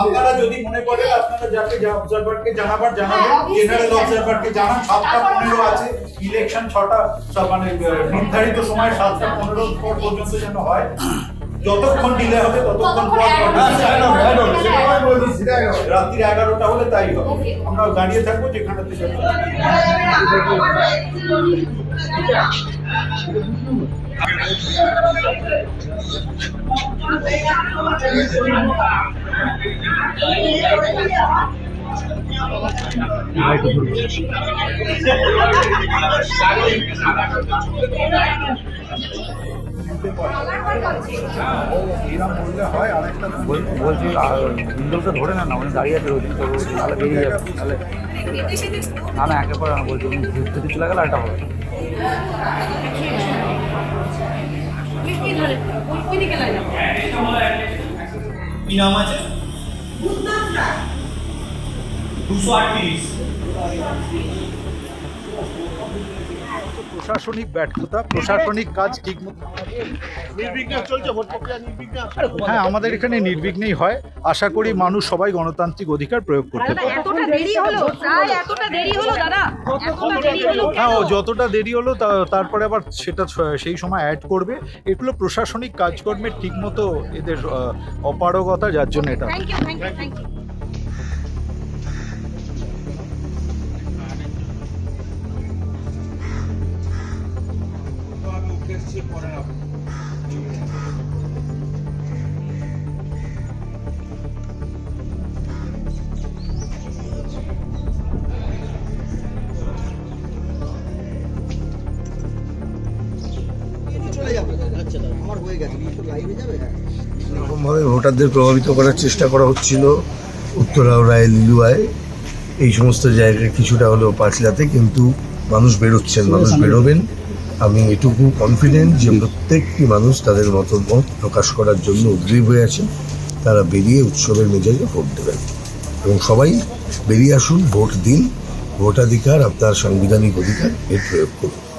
আপনারা যদি মনে করেন আপনারা যাকে অবজারভারকে জানাবার জানাবেন হ্যাঁ, জেনারেল অবজারভারকে জানান সাতটা পনেরো আছে ইলেকশন ছটা মানে নির্ধারিত সময় সাতটা পনেরো পর পর্যন্ত যেন হয় যতক্ষণ ডিলে হবে ততক্ষণ পর হ্যাঁ। রাত্রি এগারোটা। হলে তাই হবে। আমরা দাঁড়িয়ে থাকব যেখানটাতে যাব। বলছি হিন্দুকে ধরে না না উনি দাঁড়িয়ে আছে ওই দিন তাহলে বেরিয়ে যাবে তাহলে না না একেবারে বলছি উনি যদি চলে গেলে হবে কি নাম আছে? দুশো আটত্রিশ। প্রশাসনিক ব্যর্থতা প্রশাসনিক কাজ ঠিক মতো হ্যাঁ আমাদের এখানে নির্বিঘ্নেই হয়। আশা করি মানুষ সবাই গণতান্ত্রিক অধিকার প্রয়োগ করতে পারে। হলো হ্যাঁ ও যতটা দেরি হলো তা- তারপরে আবার সেটা সেই সময় অ্যাড করবে। এগুলো প্রশাসনিক কাজকর্মের ঠিকমতো এদের অপারগতা যার জন্য এটা। Thank you thank you thank you এরকমভাবে ভোটারদের প্রভাবিত করার চেষ্টা করা হচ্ছিল উত্তরা রায় লিলুয়ায়। এই সমস্ত জায়গায় কিছুটা হলেও পাঁচলাতে কিন্তু মানুষ বেরোচ্ছেন মানুষ বেরোবেন। আমি এটুকু কনফিডেন্ট যে প্রত্যেকটি মানুষ তাদের মতামত প্রকাশ করার জন্য উদ্গ্রীব হয়ে আছেন তারা বেরিয়ে উৎসবের মেজাজে ভোট দেবেন। এবং সবাই বেরিয়ে আসুন ভোট দিন। ভোটাধিকার আপনার সাংবিধানিক অধিকার এর প্রয়োগ করুন।